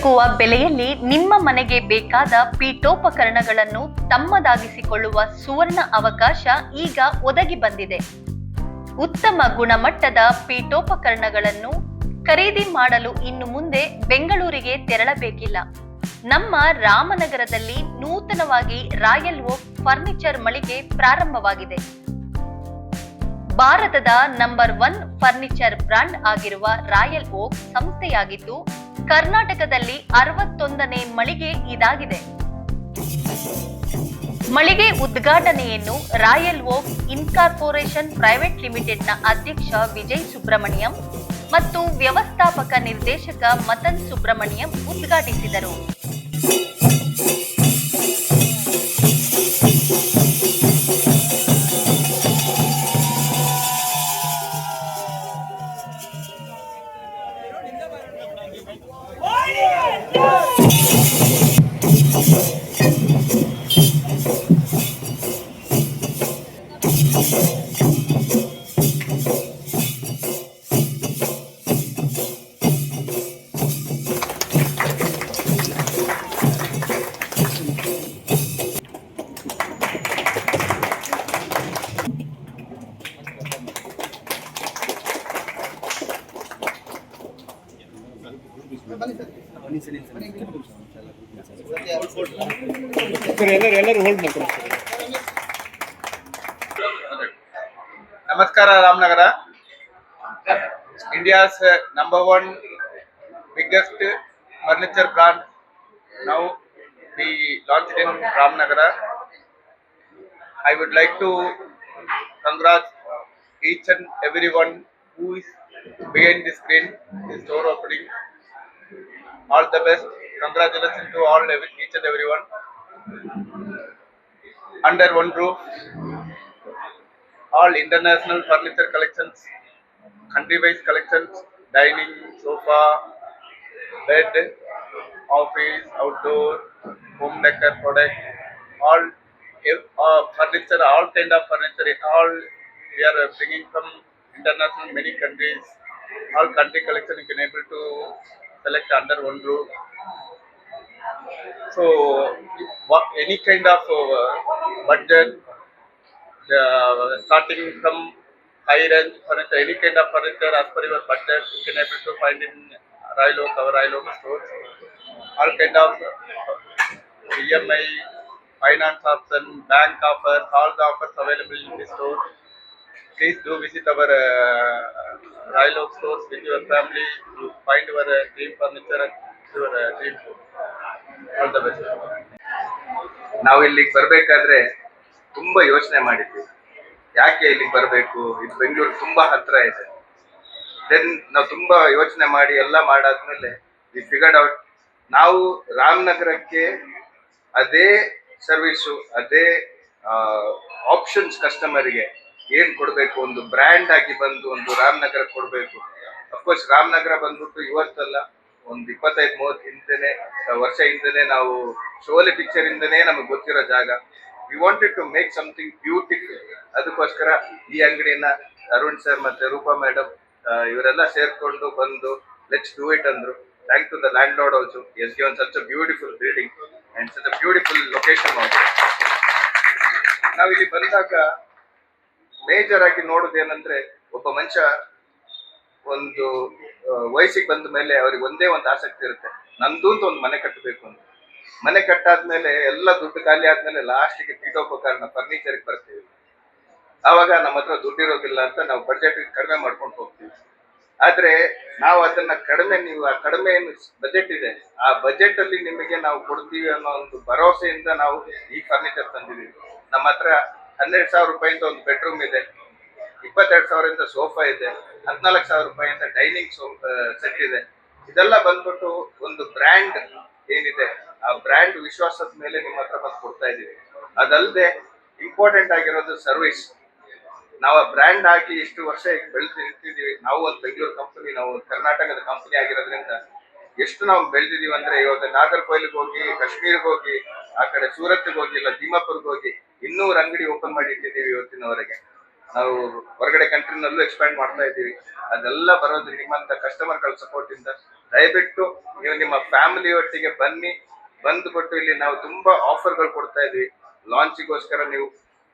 ಕೈಗೆಟಕುವ ಬೆಲೆಯಲ್ಲಿ ನಿಮ್ಮ ಮನೆಗೆ ಬೇಕಾದ ಪೀಠೋಪಕರಣಗಳನ್ನು ತಮ್ಮದಾಗಿಸಿಕೊಳ್ಳುವ ಸುವರ್ಣ ಅವಕಾಶ ಈಗ ಒದಗಿ ಬಂದಿದೆ. ಉತ್ತಮ ಗುಣಮಟ್ಟದ ಪೀಠೋಪಕರಣಗಳನ್ನು ಖರೀದಿ ಮಾಡಲು ಇನ್ನು ಮುಂದೆ ಬೆಂಗಳೂರಿಗೆ ತೆರಳಬೇಕಿಲ್ಲ. ನಮ್ಮ ರಾಮನಗರದಲ್ಲಿ ನೂತನವಾಗಿ ರಾಯಲ್ ಓಕ್ ಫರ್ನಿಚರ್ ಮಳಿಗೆ ಪ್ರಾರಂಭವಾಗಿದೆ. ಭಾರತದ ನಂಬರ್ ಒನ್ ಫರ್ನಿಚರ್ ಬ್ರಾಂಡ್ ಆಗಿರುವ ರಾಯಲ್ ಓಕ್ ಸಂಸ್ಥೆಯಾಗಿದ್ದು ಕರ್ನಾಟಕದಲ್ಲಿ ಅರವತ್ತೊಂದನೇ ಮಳಿಗೆ ಇದಾಗಿದೆ. ಮಳಿಗೆ ಉದ್ಘಾಟನೆಯನ್ನು ರಾಯಲ್ ಓಕ್ ಇನ್ಕಾರ್ಪೊರೇಷನ್ ಪ್ರೈವೇಟ್ ಲಿಮಿಟೆಡ್ನ ಅಧ್ಯಕ್ಷ ವಿಜಯ್ ಸುಬ್ರಹ್ಮಣ್ಯಂ ಮತ್ತು ವ್ಯವಸ್ಥಾಪಕ ನಿರ್ದೇಶಕ ಮತನ್ ಸುಬ್ರಹ್ಮಣ್ಯಂ ಉದ್ಘಾಟಿಸಿದರು. ಸರ್, ಎಲ್ಲರೂ ಎಲ್ಲರೂ ಹೋಲ್ಡ್ ಮಾಡ್ಕೊಳ್ಳಿ ಸರ್ ನಮಸ್ಕಾರ, Ramanagara. India's number one biggest furniture brand ನಾವು we launch in Ramanagara I would like to congrat each and every one who is behind the screen the store opening all the Congratulations to all, every, each and everyone. Under one roof, all international furniture collections, country-wise collections, dining, sofa, bed, office, outdoor, home decor product, all uh, furniture, all kind of furniture, all we are bringing from international many countries, all country collection you can able to select under one roof. So, what, any kind of uh, budget, uh, starting from high range furniture, any kind of furniture as per your budget, you can able to find in our Royal Oak stores. All kind of uh, EMI, finance option, bank offers, all the offers available in the store. Please do visit our uh, Royal Oak stores with your family to find your uh, dream furniture and your uh, dream food. All the best. ನಾವು ಇಲ್ಲಿಗೆ ಬರಬೇಕಾದ್ರೆ ತುಂಬ ಯೋಚನೆ ಮಾಡಿದ್ವಿ ಯಾಕೆ ಇಲ್ಲಿಗೆ ಬರಬೇಕು ಇದು ಬೆಂಗಳೂರು ತುಂಬ ಹತ್ರ ಇದೆ ದೆನ್ ನಾವು ತುಂಬ ಯೋಚನೆ ಮಾಡಿ ಎಲ್ಲ ಮಾಡಾದ್ಮೇಲೆ ವಿ ಫಿಗರ್ಡ್ ಔಟ್ ನಾವು ರಾಮನಗರಕ್ಕೆ ಅದೇ ಸರ್ವಿಸು ಅದೇ ಆಪ್ಷನ್ಸ್ ಕಸ್ಟಮರ್ಗೆ ಏನ್ ಕೊಡ್ಬೇಕು? ಒಂದು ಬ್ರ್ಯಾಂಡ್ ಆಗಿ ಬಂದು, ಒಂದು ರಾಮನಗರ ಕೊಡಬೇಕು. ಅಫ್ಕೋರ್ಸ್ ರಾಮನಗರ ಬಂದ್ಬಿಟ್ಟು ಇವತ್ತಲ್ಲ, ಒಂದು ಇಪ್ಪತ್ತೈದು, ಮೂವತ್ತು ಹಿಂದೆನೆ ವರ್ಷ ಹಿಂದೆನೆ ನಾವು ಶೋಲೆ ಪಿಕ್ಚರ್ ಇಂದನೇ ನಮಗೆ ಗೊತ್ತಿರೋ ಜಾಗ. We wanted to make something beautiful ಅದಕ್ಕೋಸ್ಕರ ಈ ಅಂಗಡಿನ ಅರುಣ್ ಸರ್ ಮತ್ತೆ ರೂಪಾ ಮೇಡಮ್ ಇವರೆಲ್ಲ ಸೇರ್ಕೊಂಡು ಬಂದು ಲೆಟ್ಸ್ ಡೂ ಇಟ್ ಅಂದ್ರು. Thank to the landlord also is given such a beautiful building and such a beautiful location ನಾವು ನಾವಿಲ್ಲಿ ಬಂದಾಗ ಮೇಜರ್ ಆಗಿ ನೋಡೋದೇನಂದ್ರೆ ಒಬ್ಬ ಮನುಷ್ಯ ಒಂದು ವಯಸ್ಸಿಗೆ ಬಂದ ಮೇಲೆ ಅವ್ರಿಗೆ ಒಂದೇ ಒಂದು ಆಸಕ್ತಿ ಇರುತ್ತೆ. ನಂದು ಅಂತ ಒಂದು ಮನೆ ಕಟ್ಟಬೇಕು ಅಂತ. ಮನೆ ಕಟ್ಟಾದ್ಮೇಲೆ ಎಲ್ಲ ದುಡ್ಡು ಖಾಲಿ ಆದ್ಮೇಲೆ ಲಾಸ್ಟಿಗೆ ಪೀಠೋಪಕರಣ ಫರ್ನಿಚರ್ಗೆ ಬರ್ತೀವಿ. ಆವಾಗ ನಮ್ಮ ಹತ್ರ ದುಡ್ಡು ಇರೋದಿಲ್ಲ ಅಂತ ನಾವು ಬಜೆಟ್ ಕಡಿಮೆ ಮಾಡ್ಕೊಂಡು ಹೋಗ್ತೀವಿ. ಆದ್ರೆ ನಾವು ಅದನ್ನ ಕಡಿಮೆ, ನೀವು ಆ ಕಡಿಮೆ ಏನು ಬಜೆಟ್ ಇದೆ, ಆ ಬಜೆಟ್ ಅಲ್ಲಿ ನಿಮಗೆ ನಾವು ಕೊಡ್ತೀವಿ ಅನ್ನೋ ಒಂದು ಭರವಸೆಯಿಂದ ನಾವು ಈ ಫರ್ನಿಚರ್ ತಂದಿದೀವಿ ನಮ್ಮ ಹತ್ರ ಹನ್ನೆರಡು ಸಾವಿರ ಅಂತ ಒಂದು ಬೆಡ್ರೂಮ್ ಇದೆ, ಇಪ್ಪತ್ತೆರಡು ಸಾವಿರದಿಂದ ಸೋಫಾ ಇದೆ, ಹದಿನಾಲ್ಕು ಸಾವಿರ ಅಂತ ಡೈನಿಂಗ್ ಸೋ ಸೆಟ್ ಇದೆ. ಇದೆಲ್ಲ ಬಂದ್ಬಿಟ್ಟು ಒಂದು ಬ್ರ್ಯಾಂಡ್ ಏನಿದೆ, ಆ ಬ್ರ್ಯಾಂಡ್ ವಿಶ್ವಾಸದ ಮೇಲೆ ನಿಮ್ಮ ಹತ್ರ ಬಂದು ಕೊಡ್ತಾ ಇದೀವಿ. ಅದಲ್ಲದೆ ಇಂಪಾರ್ಟೆಂಟ್ ಆಗಿರೋದು ಸರ್ವಿಸ್ ನಾವು ಆ ಬ್ರ್ಯಾಂಡ್ ಆಗಿ ಇಷ್ಟು ವರ್ಷ ಈಗ ಬೆಳೆದು ನಿಂತಿದ್ದೀವಿ. ನಾವು ಒಂದು ಬೆಂಗಳೂರು ಕಂಪನಿ ನಾವು ಕರ್ನಾಟಕದ ಕಂಪನಿ ಆಗಿರೋದ್ರಿಂದ ಎಷ್ಟು ನಾವು ಬೆಳೆದಿದ್ದೀವಿ ಅಂದ್ರೆ ಇವಾಗ ನಾಗರ್ಕೋಯಿಲ್ಗೆ ಹೋಗಿ, ಕಾಶ್ಮೀರ್ಗೆ ಹೋಗಿ, ಆ ಕಡೆ ಸೂರತ್ಗೆ ಹೋಗಿ, ಇಲ್ಲ ದೀಮಾಪುರ್ಗೆ ಹೋಗಿ ಇನ್ನೂರು ಅಂಗಡಿ ಓಪನ್ ಮಾಡಿ ಇಟ್ಟಿದ್ದೀವಿ ಇವತ್ತಿನವರೆಗೆ. ನಾವು ಹೊರಗಡೆ ಕಂಟ್ರಿನಲ್ಲೂ ಎಕ್ಸ್ಪ್ಯಾಂಡ್ ಮಾಡ್ತಾ ಇದ್ದೀವಿ. ಅದೆಲ್ಲ ಬರೋದು ನಿಮ್ಮಂತ ಕಸ್ಟಮರ್ಗಳ ಸಪೋರ್ಟ್ ಇಂದ. ದಯವಿಟ್ಟು ನೀವು ನಿಮ್ಮ ಫ್ಯಾಮಿಲಿ ಒಟ್ಟಿಗೆ ಬನ್ನಿ. ಬಂದ್ಬಿಟ್ಟು ಇಲ್ಲಿ ನಾವು ತುಂಬಾ ಆಫರ್ಗಳು ಕೊಡ್ತಾ ಇದ್ವಿ ಲಾಂಚಿಗೋಸ್ಕರ ನೀವು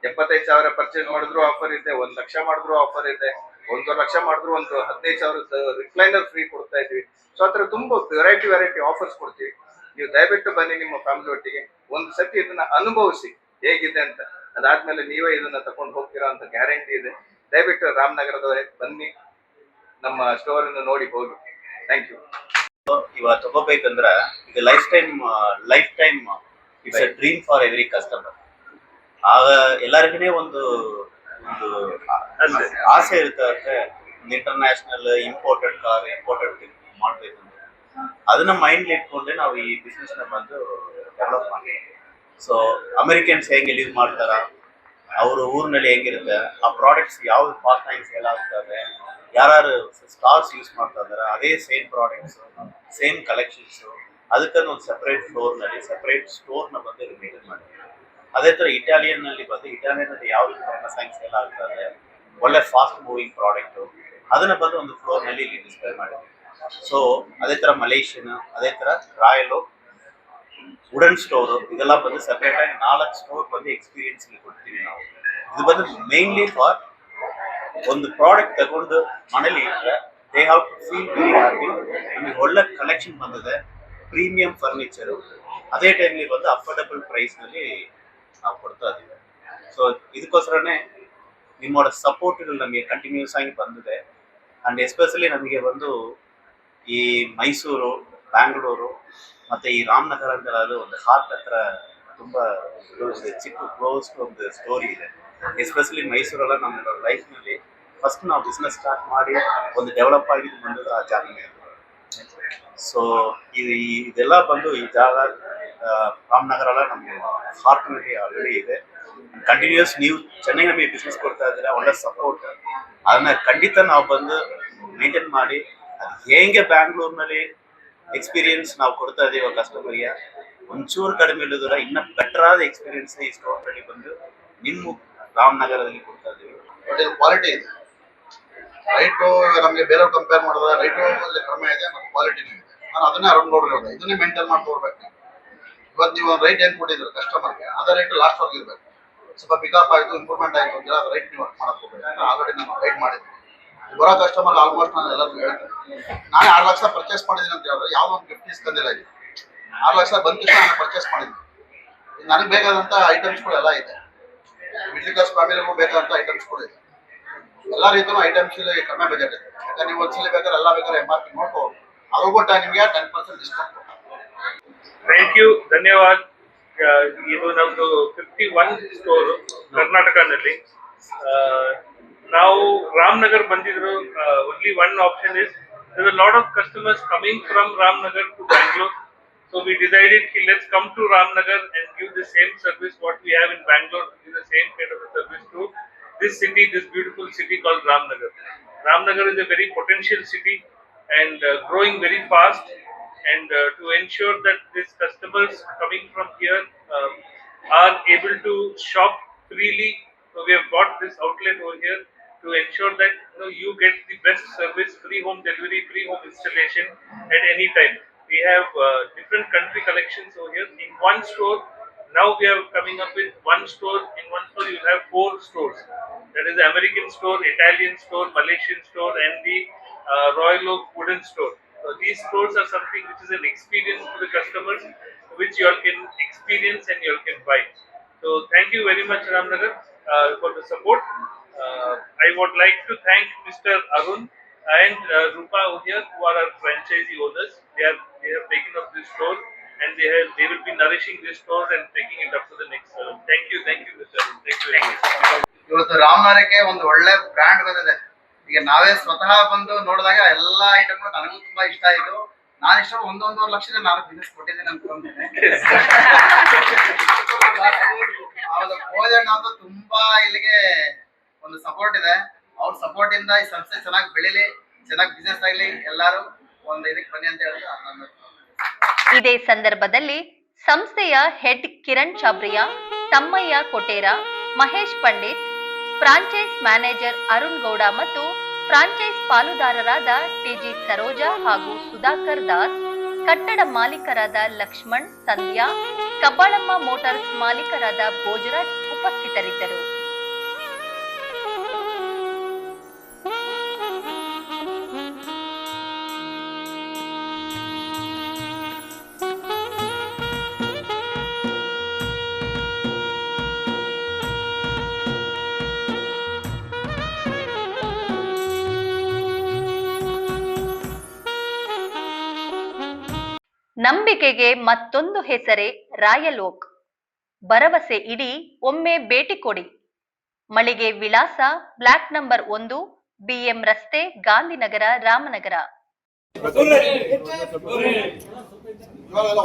ಎಪ್ಪತ್ತೈದು ಸಾವಿರ ಪರ್ಚೇಸ್ ಮಾಡಿದ್ರು ಆಫರ್ ಇದೆ, ಒಂದ್ ಲಕ್ಷ ಮಾಡಿದ್ರು ಆಫರ್ ಇದೆ, ಒಂದೂವರೆ ಲಕ್ಷ ಮಾಡಿದ್ರು ಒಂದು ಹದಿನೈದು ಸಾವಿರ ರಿಕ್ಲೈನರ್ ಫ್ರೀ ಕೊಡ್ತಾ ಇದ್ವಿ ಸೊ ಆ ತುಂಬಾ ವೆರೈಟಿ ವೆರೈಟಿ ಆಫರ್ಸ್ ಕೊಡ್ತೀವಿ. ನೀವು ದಯವಿಟ್ಟು ಬನ್ನಿ ನಿಮ್ಮ ಫ್ಯಾಮಿಲಿ ಒಟ್ಟಿಗೆ. ಒಂದು ಸತಿ ಇದನ್ನ ಅನುಭವಿಸಿ. ಹೇಗಿದೆ ಅಂತ. ಅದಾದ್ಮೇಲೆ ನೀವೇ ಇದನ್ನ ತಕೊಂಡು ಹೋಗ್ತೀರಾ ಅಂತ ಗ್ಯಾರಂಟಿ ಇದೆ. ದಯವಿಟ್ಟು ರಾಮನಗರದವರೇ ಬನ್ನಿ. ನಮ್ಮ ಸ್ಟೋರ್ ಅನ್ನು ನೋಡಿ ಹೋಗಿ. ಥ್ಯಾಂಕ್ ಯು ಇವಾಗ ತಗೋಬೇಕಂದ್ರ ಈಗ lifetime lifetime it's a dream for every customer ಆಗ ಎಲ್ಲರಿಗೂ ಒಂದು ಒಂದು ಆಸೆ ಇರುತ್ತೆ ಇಂಟರ್ನ್ಯಾಷನಲ್ ಇಂಪೋರ್ಟೆಡ್ ಕಾರ್ ಇಂಪೋರ್ಟೆಡ್ ಮಾಡ್ಬೇಕು ಅಂತ ಅದನ್ನ ಮೈಂಡ್ ಇಟ್ಕೊಂಡೆ ನಾವು ಈ ಬಿಸ್ನೆಸ್ನ ಬಂದು ಡೆವಲಪ್ ಮಾಡಿದ್ವಿ ಸೊ ಅಮೆರಿಕನ್ಸ್ ಹೆಂಗೆ ಲೀವ್ ಮಾಡ್ತಾರ? ಅವ್ರ ಊರಿನಲ್ಲಿ ಹೆಂಗಿರುತ್ತೆ? ಆ ಪ್ರಾಡಕ್ಟ್ಸ್ ಯಾವ ಫಾಸ್ಟ್ ಆಗಿ ಸೇಲ್ ಆಗ್ತಾರೆ ಯಾರು ಸ್ಟಾರ್ಸ್ ಯೂಸ್ ಮಾಡ್ತಾ ಇದಾರೆ? ಅದೇ ಸೇಮ್ ಪ್ರಾಡಕ್ಟ್ಸ್ ಸೇಮ್ ಕಲೆಕ್ಷನ್ಸ್ ಅದಕ್ಕನ್ನು ಒಂದು ಸೆಪರೇಟ್ ಫ್ಲೋರ್ನಲ್ಲಿ ಸೆಪರೇಟ್ ಸ್ಟೋರ್ನ ಬಂದು ಮೇಂಟೈನ್ ಮಾಡಿದ್ದಾರೆ ಅದೇ ಥರ ಇಟಾಲಿಯನ್ನಲ್ಲಿ ಬಂದು ಇಟಾಲಿಯನ್ನಲ್ಲಿ ಯಾವ ಫೇಮಸ್ ಆಗಿ ಸೇಲ್ ಆಗ್ತದೆ? ಒಳ್ಳೆ ಫಾಸ್ಟ್ ಮೂವಿಂಗ್ ಪ್ರಾಡಕ್ಟು ಅದನ್ನು ಬಂದು ಒಂದು ಫ್ಲೋರ್ನಲ್ಲಿ ಇಲ್ಲಿ ಡಿಸ್ಪ್ಲೇ ಮಾಡಿದೆ ಸೊ ಅದೇ ಥರ ಮಲೇಷಿಯನ್ ಅದೇ ಥರ ರಾಯಲು ವುಡನ್ ಸ್ಟೋರ್ ಇದೆಲ್ಲ ಬಂದು ಸೆಪರೇಟ್ ಆಗಿ ನಾಲ್ಕು ಸ್ಟೋರ್ ಬಂದು ಎಕ್ಸ್ಪೀರಿಯನ್ಸ್ ಕೊಡ್ತೀವಿ ನಾವು. ಇದು ಬಂದು ಮೇನ್ಲಿ ಫಾರ್ ಒಂದು ಪ್ರಾಡಕ್ಟ್ ತಗೊಂಡು ಮನೇಲಿ ಇಟ್ಟರೆ they have to feel very happy ನಮಗೆ ಒಳ್ಳೆ ಕಲೆಕ್ಷನ್ ಬಂದಿದೆ ಪ್ರೀಮಿಯಂ ಫರ್ನಿಚರು ಅದೇ ಟೈಮ್ಲಿ ಬಂದು ಅಫೋರ್ಡಬಲ್ ಪ್ರೈಸ್ನಲ್ಲಿ ನಾವು ಕೊಡ್ತಾ ಇದ್ದೀವಿ ಸೊ ಇದಕ್ಕೋಸ್ಕರನೇ ನಿಮ್ಮೋட ಸಪೋರ್ಟ್ಗಳು ನಮಗೆ ಕಂಟಿನ್ಯೂಸ್ ಆಗಿ ಬಂದಿದೆ. ಆ್ಯಂಡ್ ಎಸ್ಪೆಷಲಿ ನಮಗೆ ಬಂದು ಈ ಮೈಸೂರು, ಬ್ಯಾಂಗ್ಳೂರು ಮತ್ತು ಈ ರಾಮನಗರ ಅಂತ ಒಂದು ಹಾರ್ಟ್ ಹತ್ರ ತುಂಬಾ. ಚಿಕ್ಕ ಕ್ಲೋಸ್ ಒಂದು ಸ್ಟೋರಿ ಇದೆ. ಎಸ್ಪೆಷಲಿ ಮೈಸೂರೆಲ್ಲ ನಮ್ಮ ಲೈಫ್ನಲ್ಲಿ ಫಸ್ಟ್ ನಾವು ಬಿಸ್ನೆಸ್ ಸ್ಟಾರ್ಟ್ ಮಾಡಿ ಒಂದು ಡೆವಲಪ್ ಆಗಿ ಬಂದಿದ್ದು ಆ ಜಾಗನೇ ಸೊ ಈ- ಇದೆಲ್ಲ ಬಂದು ಈ ಜಾಗ ರಾಮನಗರ ಎಲ್ಲ ನಮಗೆ ಹಾರ್ಟ್ನಲ್ಲಿ ಆಲ್ರೆಡಿ ಇದೆ. ಕಂಟಿನ್ಯೂಸ್ ನೀವು ಚೆನ್ನಾಗಿ ನಮಗೆ ಬಿಸ್ನೆಸ್ ಕೊಡ್ತಾ ಇದ್ದೀರಾ, ಒಳ್ಳೆ ಸಪೋರ್ಟ್ ಅದನ್ನ ಖಂಡಿತ ನಾವು ಬಂದು ಮೇಂಟೈನ್ ಮಾಡಿ, ಅದು ಹೇಗೆ ಬ್ಯಾಂಗ್ಳೂರ್ನಲ್ಲಿ ಎಕ್ಸ್ಪೀರಿಯನ್ಸ್ ನಾವು ಕೊಡ್ತಾ ಇದೀವಿ ಕಸ್ಟಮರ್ಗೆ ಒಂಚೂರು ಕಡಿಮೆ ಇಲ್ಲದ್ರ ಇನ್ನ ಬೆಟರ್ ಆದ ಎಕ್ಸ್ಪೀರಿಯನ್ಸ್ ಈ ಸ್ಟೋರ್ನಲ್ಲಿ ಬಂದು ನಿಮ್ಮ ರಾಮನಗರದಲ್ಲಿ ಕೊಡ್ತಾ ಇದೀವಿ. ಕ್ವಾಲಿಟಿ ಇದೆ ರೈಟು ನಮಗೆ ಬೇರೆ ಕಂಪೇರ್ ಮಾಡಿದ್ರೆ ರೈಟು ಕಡಿಮೆ ಇದೆ ನಮ್ಮ ಕ್ವಾಲಿಟಿನೂ ಇದೆ. ನಾನು ಅದನ್ನೇ ಅರೌಂಡ್ ನೋಡಿರೋದು ಇದನ್ನೇ ಮೇಂಟೈನ್ ಮಾಡಿ ನೋಡ್ಬೇಕು ನೀವು. ಇವತ್ತು ನೀವು ಒಂದು ರೈಟ್ ಏನು ಕೊಟ್ಟಿದ್ರು ಕಸ್ಟಮರ್ಗೆ ಅದೇ ರೈಟ್ ಲಾಸ್ಟ್ ಇರಬೇಕು. ಸ್ವಲ್ಪ ಪಿಕಪ್ ಆಯಿತು ಇಂಪ್ರೂವ್ಮೆಂಟ್ ಆಯಿತು ಅಂದ್ರೆ ಅದು ರೈಟ್ ನೀವು ವರ್ಕ್ ಮಾಡಕ್ಕೆ ಆಲ್ರೆಡಿ ನಾನು ಗೈಡ್ ಮಾಡಿದ್ದೀನಿ. ಬರೋ ಕಸ್ಟಮರ್ ಆಲ್ಮೋಸ್ಟ್ ನಾನು ಎಲ್ಲ ಹೇಳ್ತೇನೆ ನಾನೇ ಆರು ಲಕ್ಷ ಪರ್ಚೇಸ್ ಮಾಡಿದ್ದೀನಿ ಅಂತ ಹೇಳಿದ್ರೆ ಯಾವುದೋ ಒಂದು ಗಿಫ್ಟ್ ಇಸ್ಕೊಂಡಿಲ್ಲ ಇಲ್ಲಿ ಆರು ಲಕ್ಷ ಬಂದ ನಾನು ಪರ್ಚೇಸ್ ಮಾಡಿದ್ದೀನಿ. ನನಗೆ ಬೇಕಾದಂಥ ಐಟಮ್ಸ್ಗಳೆಲ್ಲ ಇದೆ ಮಿಡ್ಲ್ ಕ್ಲಾಸ್ ಫ್ಯಾಮಿಲಿಗೂ ಬೇಕಾದಂಥ ಐಟಮ್ಸ್ಗಳು ಇದೆ. ಎಲ್ಲ ರೀತಿಯೂ ಐಟಮ್ಸ್ ಇಲ್ಲಿ ಕಡಿಮೆ ಬಜೆಟ್ ಇದೆ. ಯಾಕಂದ್ರೆ ನೀವು ಒಂದ್ಸಲಿ ಬೇಕಾದ್ರೆ ಎಲ್ಲ ಬೇಕಾದ್ರೆ ಎಂ ಆರ್ ಪಿ ನೋಡ್ಬೋದು. ಅದು ಕೊಟ್ಟ ನಿಮಗೆ ten percent discount thank you ಧನ್ಯವಾದ. ಇದು ನಮ್ದು fifty one store Now Ramnagar Bandiru, uh, only one option is there Are a lot of customers coming from Ramnagar to Bangalore. So we decided ki, let's come to Ramnagar and give the same service what we have in Bangalore, give the same kind of service to this city, this beautiful city called Ramnagar. Ramnagar is a very potential city and uh, growing very fast. And uh, to ensure that these customers coming from here um, are able to shop freely, so we have got this outlet over here to ensure that you know you get the best service, free home delivery, free home installation at any time. We have uh, different country collections over here in one store. Now we are coming up with one store. In one store, you have four stores. That is American store, Italian store, Malaysian store, and the uh, Royal Oak wooden store. So these stores are something which is an experience to the customers, which you all can experience and you all can buy. So thank you very much, Ramnagar, uh, for the support. Uh, I would like to thank Mr. Arun and uh, Rupa over here, who are our franchisee owners. They have they have taken up this store and they have they will be nourishing this store and taking it up to the next level. Thank you, thank you, Mr. Arun. Thank you Thank you. ಇವತ್ತು ರಾಮನಗರಕ್ಕೆ ಒಂದು ಒಳ್ಳೆ brand ಬಂದಿದೆ ಈಗ ನಾವೇ ಸ್ವತಃ ಬಂದು ನೋಡಿದಾಗ ಎಲ್ಲ ಐಟಮ್ಗಳು ನನಗೂ ತುಂಬಾ ಇಷ್ಟ ಆಯಿತು ನಾನು ಇಷ್ಟ ಒಂದೊಂದೂವರೆ ಲಕ್ಷದ ನಾನು ಬಿಸ್ನೆಸ್ ಕೊಟ್ಟಿದ್ದೇನೆ ಅನ್ಕೊಂಡಿದ್ದೇನೆ ಹೌದು ಭೋಜನ ಅಂತೂ ತುಂಬಾ ಇಲ್ಲಿಗೆ ಒಂದು ಸಪೋರ್ಟ್ ಇದೆ. ಅವ್ರ ಸಪೋರ್ಟ್ ಇಂದ ಈ ಸಂಸ್ಥೆ ಚೆನ್ನಾಗಿ ಬೆಳಿಲಿ, ಚೆನ್ನಾಗಿ ಬಿಸ್ನೆಸ್ ಆಗಲಿ, ಎಲ್ಲರೂ ಒಂದು ಇದಕ್ಕೆ ಬನ್ನಿ ಅಂತ ನನ್ನ ಇದೇ ಸಂದರ್ಭದಲ್ಲಿ ಸಂಸ್ಥೆಯ head Kiran Chabria Thammaiah Kotera, Mahesh Pandit franchise manager Arun Gowda ಮತ್ತು ಫ್ರಾಂಚೈಸ್ ಪಾಲುದಾರರಾದ ಟಿಜಿ ಸರೋಜಾ ಹಾಗೂ ಸುಧಾಕರ್ ದಾಸ್, ಕಟ್ಟಡ ಮಾಲೀಕರಾದ ಲಕ್ಷ್ಮಣ್, ಸಂಧ್ಯಾ, ಕಬ್ಬಾಳಮ್ಮ ಮೋಟಾರ್ಸ್ ಮಾಲೀಕರಾದ ಭೋಜರಾಜ್ ಉಪಸ್ಥಿತರಿದ್ದರು. ನಂಬಿಕೆಗೆ ಮತ್ತೊಂದು ಹೆಸರೇ ರಾಯಲೋಕ್. ಭರವಸೆ ಇಡಿ ಒಮ್ಮೆ ಭೇಟಿ ಕೊಡಿ. ಮಳಿಗೆ ವಿಳಾಸ ಬ್ಲಾಕ್ ನಂಬರ್ ಒಂದು ಬಿಎಂ ರಸ್ತೆ ಗಾಂಧಿನಗರ ರಾಮನಗರ. ಇವಾಗೆಲ್ಲ